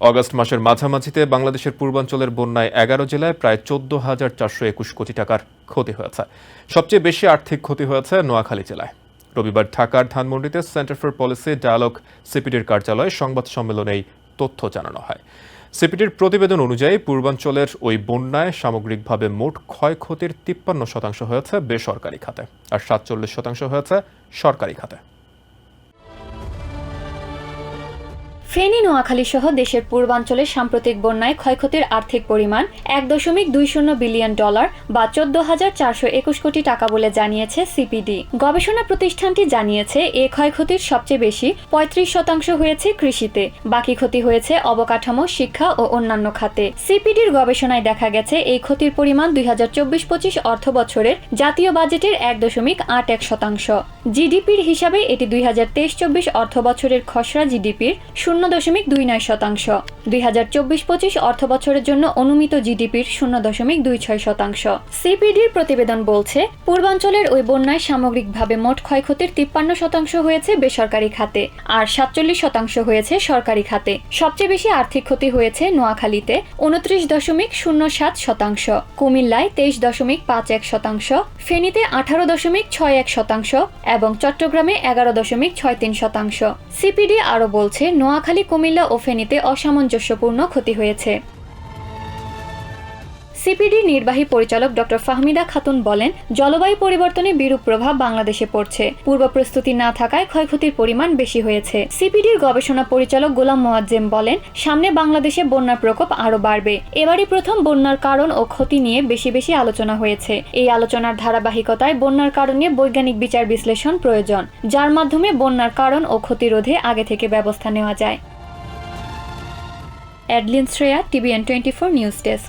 August মাসের মাঝামাঝিতে বাংলাদেশের পূর্বাঞ্চলের বন্যায় এগারো জেলায় প্রায় চোদ্দ হাজার চারশো একুশ কোটি টাকার ক্ষতি হয়েছে। সবচেয়ে বেশি আর্থিক ক্ষতি হয়েছে নোয়াখালী জেলায়। রবিবার ঢাকার ধানমন্ডিতে সেন্টার ফর পলিসি ডায়ালগ সিপিডির কার্যালয়ে সংবাদ সম্মেলনে এই তথ্য জানানো হয়। সিপিডির প্রতিবেদন অনুযায়ী পূর্বাঞ্চলের ওই বন্যায় সামগ্রিকভাবে মোট ক্ষয়ক্ষতির তিপ্পান্ন শতাংশ হয়েছে বেসরকারি খাতে, আর সাতচল্লিশ শতাংশ হয়েছে সরকারি খাতে। ফেনী, নোয়াখালী সহ দেশের পূর্বাঞ্চলের সাম্প্রতিক বন্যায় ক্ষয়ক্ষতির আর্থিক পরিমাণ এক দশমিক দুই শূন্য বিলিয়ন ডলার বা চোদ্দ হাজার চারশো একুশ কোটি টাকা বলে জানিয়েছে সিপিডি। গবেষণা প্রতিষ্ঠানটি জানিয়েছে, এ ক্ষয়ক্ষতির সবচেয়ে বেশি পঁয়ত্রিশ শতাংশ হয়েছে কৃষিতে, বাকি ক্ষতি হয়েছে অবকাঠামো, শিক্ষা ও অন্যান্য খাতে। সিপিডির গবেষণায় দেখা গেছে, এই ক্ষতির পরিমাণ দুই হাজার চব্বিশ পঁচিশ অর্থ বছরের জাতীয় বাজেটের এক দশমিক আট এক শতাংশ। জিডিপির হিসাবে এটি দুই হাজার তেইশ চব্বিশ অর্থ বছরের খসড়া জিডিপির শূন্য দশমিক দুই নয় শতাংশ। দুই হাজার চব্বিশ পঁচিশ অর্থ বছরের জন্য অনুমিত জিডিপির শূন্য দশমিক দুই ছয় শতাংশ। সিপিডির প্রতিবেদন বলছে, পূর্বাঞ্চলের ওই বন্যায় সামগ্রিকভাবে মোট ক্ষয়ক্ষতির তিপ্পান্ন শতাংশ হয়েছে বেসরকারি খাতে আর সাতচল্লিশ শতাংশ হয়েছে সরকারি খাতে। সবচেয়ে বেশি আর্থিক ক্ষতি হয়েছে নোয়াখালীতে উনত্রিশ দশমিক শূন্য সাত শতাংশ, কুমিল্লায় তেইশ দশমিক পাঁচ এক শতাংশ, ফেনীতে আঠারো দশমিক ছয় এক শতাংশ এবং চট্টগ্রামে এগারো দশমিক ছয় তিন শতাংশ। সিপিডি আরও বলছে, নোয়াখালী, কুমিল্লা ও ফেনীতে অসামঞ্জস্যপূর্ণ ক্ষতি হয়েছে। সিপিডি নির্বাহী পরিচালক ডক্টর ফাহমিদা খাতুন বলেন, জলবায়ু পরিবর্তনে বিরূপ প্রভাব বাংলাদেশে পড়ছে। পূর্ব প্রস্তুতি না থাকায় ক্ষয়ক্ষতির পরিমাণ বেশি হয়েছে। সিপিডির গবেষণা পরিচালক গোলাম মোয়াজ্জেম বলেন, সামনে বাংলাদেশে বন্যার প্রকোপ আরও বাড়বে। এবারই প্রথম বন্যার কারণ ও ক্ষতি নিয়ে বেশি বেশি আলোচনা হয়েছে। এই আলোচনার ধারাবাহিকতায় বন্যার কারণে বৈজ্ঞানিক বিচার বিশ্লেষণ প্রয়োজন, যার মাধ্যমে বন্যার কারণ ও ক্ষতি রোধে আগে থেকে ব্যবস্থা নেওয়া যায়। Adeline Shreya, TVN twenty four news desk.